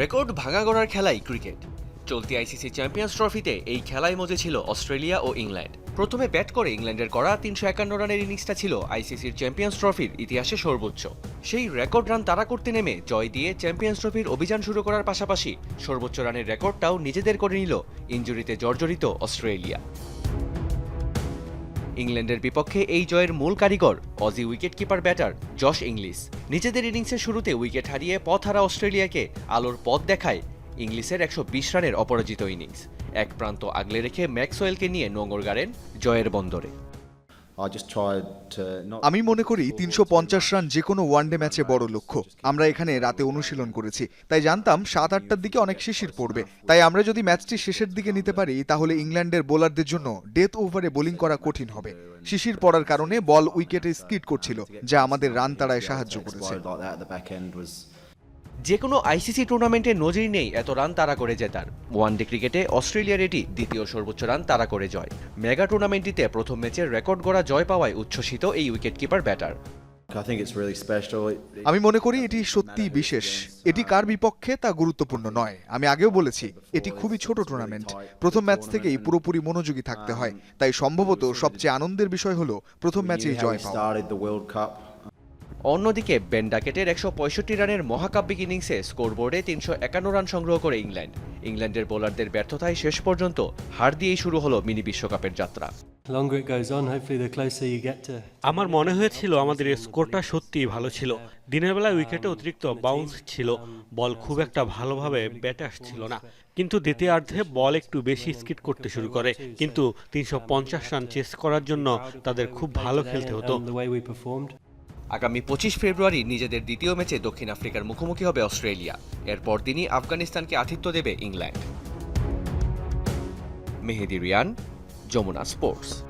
Record ভাঙা গড়ার খেলাই ক্রিকেট। চলতি আইসিসি চ্যাম্পিয়ন্স ট্রফিতে এই খেলায় মজে ছিল অস্ট্রেলিয়া ও ইংল্যান্ড। প্রথমে ব্যাট করে ইংল্যান্ডের করা তিনশো একান্ন রানের ইনিংসটা ছিল আইসিসির চ্যাম্পিয়ন্স ট্রফির ইতিহাসে সর্বোচ্চ। সেই রেকর্ড রান তারা করতে নেমে জয় দিয়ে চ্যাম্পিয়ন্স ট্রফির অভিযান শুরু করার পাশাপাশি সর্বোচ্চ রানের রেকর্ডটাও নিজেদের করে নিল ইঞ্জুরিতে জর্জরিত অস্ট্রেলিয়া। ইংল্যান্ডের বিপক্ষে এই জয়ের মূল কারিগর Aussie wicketkeeper batter Josh Inglis নিজেদের ইনিংসের শুরুতে উইকেট হারিয়ে পথ হারা অস্ট্রেলিয়াকে আলোর পথ দেখায় ইংলিশের একশো বিশ রানের অপরাজিত ইনিংস এক প্রান্ত আগলে রেখে ম্যাক্সওয়েলকে নিয়ে নোঙর গাড়েন জয়ের বন্দরে। আমি মনে করি তিনশো পঞ্চাশ রান যে কোনো ওয়ানডে ম্যাচে বড় লক্ষ্য। আমরা এখানে রাতে অনুশীলন করেছি। তাই জানতাম সাত আটটার দিকে অনেক শিশির পড়বে। তাই আমরা যদি ম্যাচটি শেষের দিকে নিতে পারি তাহলে ইংল্যান্ডের বোলারদের জন্য ডেথ ওভারে বোলিং করা কঠিন হবে। শিশির পড়ার কারণে বল উইকেটে স্কিট করছিল যা আমাদের রান তাড়ায় সাহায্য করেছে। যে কোনো আইসিসি টুর্নামেন্টে নজির নেই এত রান তাড়া করে জেতার। ওয়ানডে ক্রিকেটে অস্ট্রেলিয়ার এটি দ্বিতীয় সর্বোচ্চ রান তাড়া করে জয়। মেগা টুর্নামেন্টটিতে প্রথম ম্যাচের রেকর্ড গড়া জয় পাওয়ায় উচ্ছ্বসিত এই উইকেটকিপার ব্যাটার। আমি মনে করি এটি সত্যি বিশেষ। এটি কার বিপক্ষে তা গুরুত্বপূর্ণ নয়। আমি আগেও বলেছি এটি খুবই ছোট টুর্নামেন্ট। প্রথম ম্যাচ থেকেই পুরোপুরি মনোযোগী থাকতে হয়। তাই সম্ভবত সবচেয়ে আনন্দের বিষয় হলো প্রথম ম্যাচেই জয় পাওয়া। অন্যদিকে বেন ডাকেটের একশো পঁয়ষট্টি রানের মহাকাব্যিক ইনিংসে স্কোরবোর্ডে তিনশো একান্ন রান সংগ্রহ করে ইংল্যান্ড। ইংল্যান্ডের বোলারদের ব্যর্থতায় শেষ পর্যন্ত হার দিয়েই শুরু হলো মিনি বিশ্বকাপের যাত্রা। আমার মনে হয়েছিল আমাদের স্কোরটা সত্যিই ভালো ছিল। দিনের বেলায় উইকেটে অতিরিক্ত বাউন্স ছিল বল খুব একটা ভালোভাবে ব্যাটে আসছিল না। কিন্তু দ্বিতীয়ার্ধে বল একটু বেশি স্কিট করতে শুরু করে। কিন্তু তিনশো পঞ্চাশ রান চেস করার জন্য তাদের খুব ভালো খেলতে হতো। আগামী পঁচিশ ফেব্রুয়ারি নিজেদের দ্বিতীয় ম্যাচে দক্ষিণ আফ্রিকার মুখোমুখি হবে অস্ট্রেলিয়া। এরপর তিনি আফগানিস্তানকে আতিথ্য দেবে ইংল্যান্ড। মেহেদি রিয়ান, যমুনা স্পোর্টস।